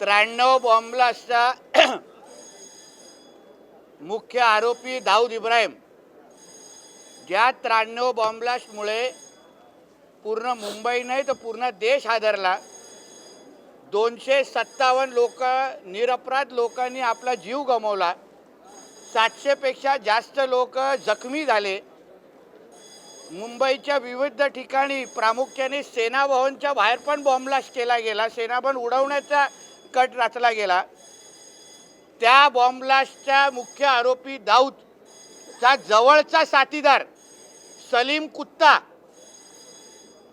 त्र्याण्णव बॉम्बलास्टचा मुख्य आरोपी दाऊद इब्राहिम. ज्या त्र्याण्णव बॉम्बलास्टमुळे पूर्ण मुंबई नाही तर पूर्ण देश हादरला. दोनशे सत्तावन्न लोक निरपराध लोकांनी आपला जीव गमावला. सातशेपेक्षा जास्त लोक जखमी झाले. मुंबईच्या विविध ठिकाणी प्रामुख्याने सेनाभवनच्या बाहेर पण बॉम्बलास्ट केला गेला. सेनाभवन उडवण्याचा कट रचला गेला. त्या बॉम्बलास्टच्या मुख्य आरोपी दाऊदचा जवळचा साथीदार सलीम कुत्ता.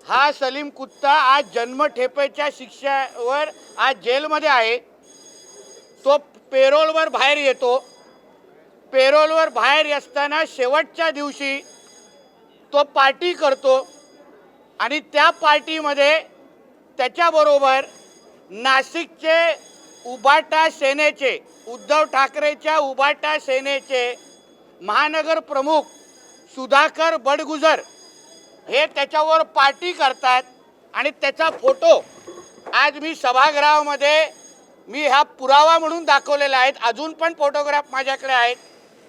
हा सलीम कुत्ता आज जन्मठेपेच्या शिक्षेवर आज जेलमध्ये आहे. तो पेरोलवर बाहेर येतो. पेरोलवर बाहेर असताना शेवटच्या दिवशी तो पार्टी करतो आणि त्या पार्टीमध्ये त्याच्याबरोबर नाशिकचे उबाटा सेनेचे उद्धव ठाकरेच्या उबाटा सेनेचे महानगर प्रमुख सुधाकर बडगुजर हे त्याच्यावर पार्टी करतात आणि त्याचा फोटो आज मी सभागृहामध्ये मी हा पुरावा म्हणून दाखवलेला आहेत अजून पण फोटोग्राफ माझ्याकडे आहेत.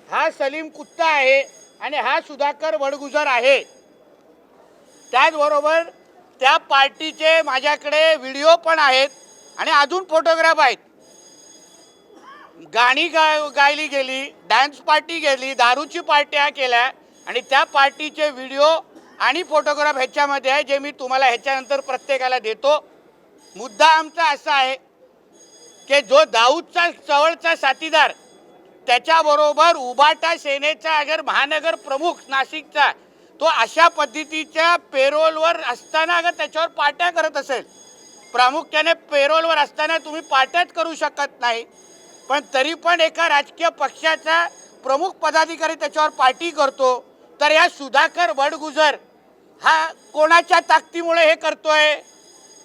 हा सलीम कुत्ता आहे आणि हा सुधाकर बडगुजर आहे. त्याचबरोबर त्या पार्टीचे माझ्याकडे व्हिडिओ पण आहेत. आणि अजून फोटोग्राफ आहेत. गाणी गाय गायली गेली डान्स पार्टी गेली दारूची पार्ट्या केल्या आणि त्या पार्टीचे व्हिडिओ आणि फोटोग्राफ ह्याच्यामध्ये आहे जे मी तुम्हाला ह्याच्यानंतर प्रत्येकाला देतो. मुद्दा आमचा असा आहे की जो दाऊदचा चवळचा साथीदार त्याच्याबरोबर उबाटा सेनेचा अगर महानगर प्रमुख नाशिकचा तो अशा पद्धतीच्या पेरोलवर असताना अगर त्याच्यावर पार्ट्या करत असेल प्रामुख्याने पेरोलवर असताना तुम्ही पार्ट्याच करू शकत नाही. पण तरी पण एका राजकीय पक्षाचा प्रमुख पदाधिकारी त्याच्यावर पार्टी करतो. तर या सुधाकर वडगुजर हा कोणाच्या ताकदीमुळे हे करतोय?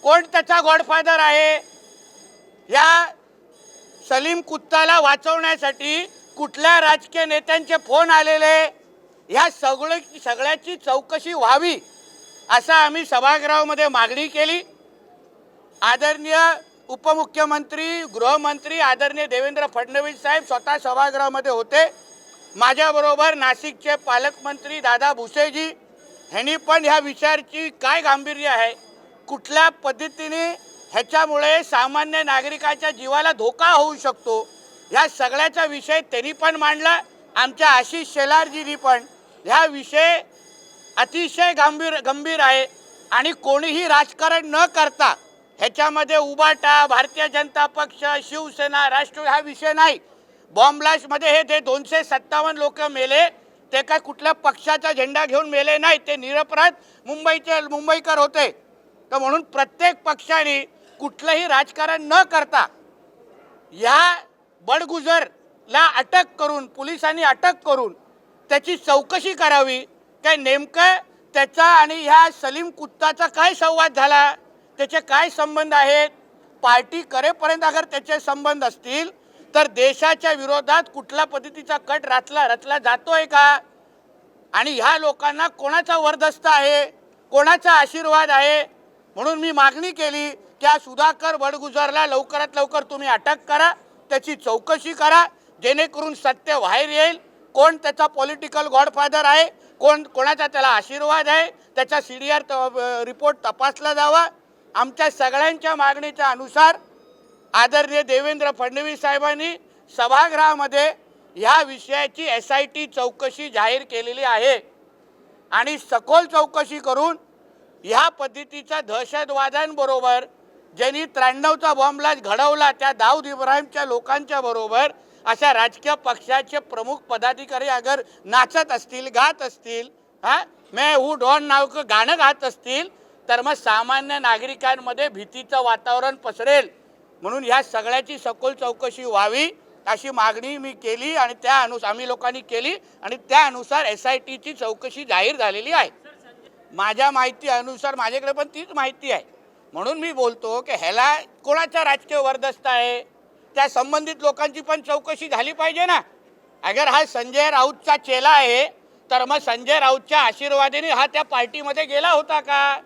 कोण त्याचा गॉडफादर आहे? या सलीम कुत्ताला वाचवण्यासाठी कुठल्या राजकीय नेत्यांचे फोन आलेले? ह्या सगळं सगळ्याची चौकशी व्हावी असं आम्ही सभागृहामध्ये मागणी केली. आदरणीय उपमुख्यमंत्री गृहमंत्री आदरणीय देवेंद्र फडणवीस साहेब स्वतः सभागृहामध्ये होते. माझ्याबरोबर नाशिकचे पालकमंत्री दादा भुसेजी. ह्यांनी पण ह्या विषयाची काय गांभीर्य आहे? कुठल्या पद्धतीने ह्याच्यामुळे सामान्य नागरिकाच्या जीवाला धोका होऊ शकतो? ह्या सगळ्याचा विषय त्यांनी पण मांडला आमच्या आशिष शेलारजीनी पण. ह्या विषय अतिशय गंभीर गंभीर आहे आणि कोणीही राजकारण न करता ह्याच्यामध्ये उबाटा भारतीय जनता पक्ष शिवसेना राष्ट्र हा विषय नाही. बॉम्बलास्टमध्ये हे ते दोनशे सत्तावन्न लोक मेले ते काय कुठल्या पक्षाचा झेंडा घेऊन मेले नाही ते निरपराध मुंबईचे मुंबईकर होते. तर म्हणून प्रत्येक पक्षाने कुठलंही राजकारण न करता या बडगुजरला अटक करून पोलिसांनी अटक करून त्याची चौकशी करावी. काय नेमकं त्याचा आणि ह्या सलीम कुत्ताचा काय संवाद झाला? त्याचे काय संबंध आहेत? पार्टी करेपर्यंत अगर त्याचे संबंध असतील तर देशाच्या विरोधात कुठल्या पद्धतीचा कट रचला रचला जातोय का? आणि ह्या लोकांना कोणाचा वरदस्त आहे? कोणाचा आशीर्वाद आहे? म्हणून मी मागणी केली की हा सुधाकर बडगुजरला लवकरात लवकर तुम्ही अटक करा त्याची चौकशी करा जेणेकरून सत्य बाहेर येईल. कोण त्याचा पॉलिटिकल गॉडफादर आहे? कोण कोणाचा त्याला आशीर्वाद आहे? त्याचा सी डी आर रिपोर्ट तपासला जावा. आमच्या सगळ्यांच्या मागणीच्या अनुसार आदरणीय देवेंद्र फडणवीस साहेबांनी सभागृहामध्ये ह्या विषयाची एस आय टी चौकशी जाहीर केलेली आहे. आणि सखोल चौकशी करून ह्या पद्धतीच्या दहशतवाद्यांबरोबर ज्यांनी त्र्याण्णवचा बॉम्बला घडवला त्या दाऊद इब्राहिमच्या लोकांच्या बरोबर अशा राजकीय पक्षाचे प्रमुख पदाधिकारी अगर नाचत असतील गात असतील हा? मे हू डॉन नाव गाणं गात असतील तर मग सामान्य नागरिकांमध्ये भीतीचं वातावरण पसरेल. म्हणून ह्या सगळ्याची सखोल चौकशी व्हावी अशी मागणी मी केली आणि त्या अनुसार आम्ही लोकांनी केली आणि त्या अनुसार एस आय टीची चौकशी जाहीर झालेली आहे. माझ्या माहिती अनुसार माझ्याकडे पण तीच माहिती आहे. म्हणून मी बोलतो की ह्याला कोणाचा राजकीय वरदस्त आहे? त्या संबंधित लोकांची पण चौकशी झाली पाहिजे ना. अगर हा संजय राऊतचा चेला आहे तर मग संजय राऊतच्या आशीर्वादाने हा त्या पार्टीमध्ये गेला होता का?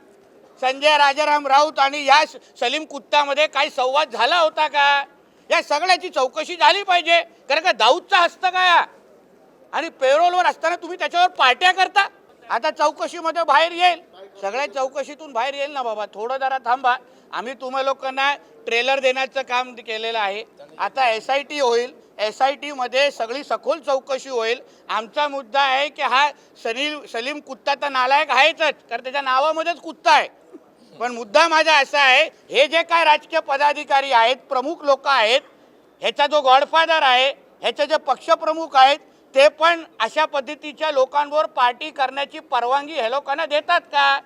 संजय राजाराम राऊत आणि या सलीम कुत्तामध्ये काही संवाद झाला होता का? या सगळ्याची चौकशी झाली पाहिजे. कारण का दाऊदचा हस्त काय? आणि पेरोलवर असताना तुम्ही त्याच्यावर पार्ट्या करता? आता चौकशीमध्ये बाहेर येईल. सगळ्या चौकशीतून बाहेर येईल ना बाबा. थोडं जरा थांबा. आम्ही तुम्हा लोकांना ट्रेलर देण्याचं काम केलेलं आहे. आता एस आय टी होईल. एस आय टीमध्ये सगळी सखोल चौकशी होईल. आमचा मुद्दा आहे की हा सलीम सलीम कुत्ता तर नालायक आहेच कारण त्याच्या नावामध्येच कुत्ता आहे. पण मुद्दा माझा असा आहे हे जे काय राजकीय पदाधिकारी आहेत प्रमुख लोक आहेत ह्याचा जो गॉडफादर आहे ह्याचे जे पक्षप्रमुख आहेत ते पण अशा पद्धतीच्या लोकांवर पार्टी करण्याची परवानगी हे लोकांना देतात का?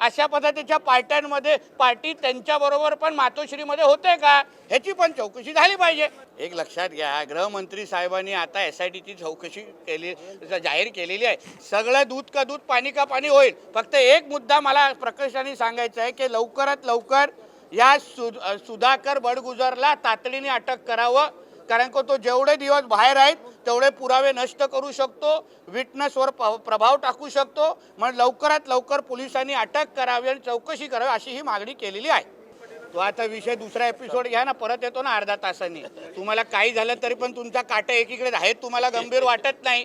अशा पद्धतीच्या पार्ट्यांमध्ये पार्टी त्यांच्याबरोबर पण मातोश्रीमध्ये होते का? ह्याची पण चौकशी झाली पाहिजे. एक लक्षात घ्या गृहमंत्री साहेबांनी आता एस आय टीची चौकशी केली जाहीर केलेली आहे. सगळं दूध का दूध पाणी का पाणी होईल. फक्त एक मुद्दा मला प्रकर्षाने सांगायचा आहे की लवकरात लवकर या सु सुधाकर बडगुजरला तातडीने अटक करावं. कारण का तो जेवढे दिवस बाहेर आहेत तेवढे पुरावे नष्ट करू शकतो विटनेसवर प- प्रभाव टाकू शकतो म्हणून लवकरात लवकर पोलिसांनी अटक करावी आणि चौकशी करावी अशी ही मागणी केलेली आहे. तो आता विषय दुसरा एपिसोड घ्या ना परत येतो ना अर्धा तासांनी. तुम्हाला काही झालं तरी पण तुमचा काटा एकीकडे आहेत तुम्हाला गंभीर वाटत नाही.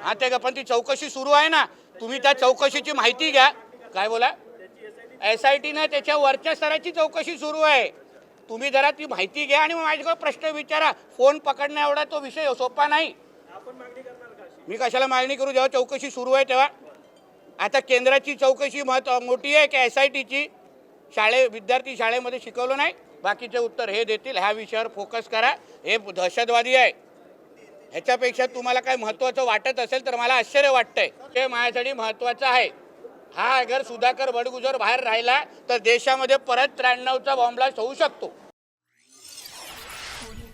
हा ते पण ती चौकशी सुरू आहे ना तुम्ही त्या चौकशीची माहिती घ्या. काय बोला? एस आय टीनं त्याच्या वरच्या स्तराची चौकशी सुरू आहे. तुम्ही जरा ती माहिती घ्या आणि मग माझ्याकडे प्रश्न विचारा. फोन पकडण्या एवढा तो विषय सोपा नाही. मी कशाला मागणी करू? जेव्हा चौकशी सुरू आहे तेव्हा. आता केंद्राची चौकशी महत्त्व मोठी आहे की एस आय टीची शाळे विद्यार्थी शाळेमध्ये शिकवलं नाही. बाकीचे उत्तर हे देतील. ह्या विषयावर फोकस करा. हे दहशतवादी आहे. ह्याच्यापेक्षा तुम्हाला काय महत्त्वाचं वाटत असेल तर मला आश्चर्य वाटतंय. ते माझ्यासाठी महत्त्वाचं आहे. हा अगर सुधाकर बडगुजर बाहेर राहिला तर देशामध्ये परत त्र्याण्णवचा बॉम्बलास्ट होऊ शकतो.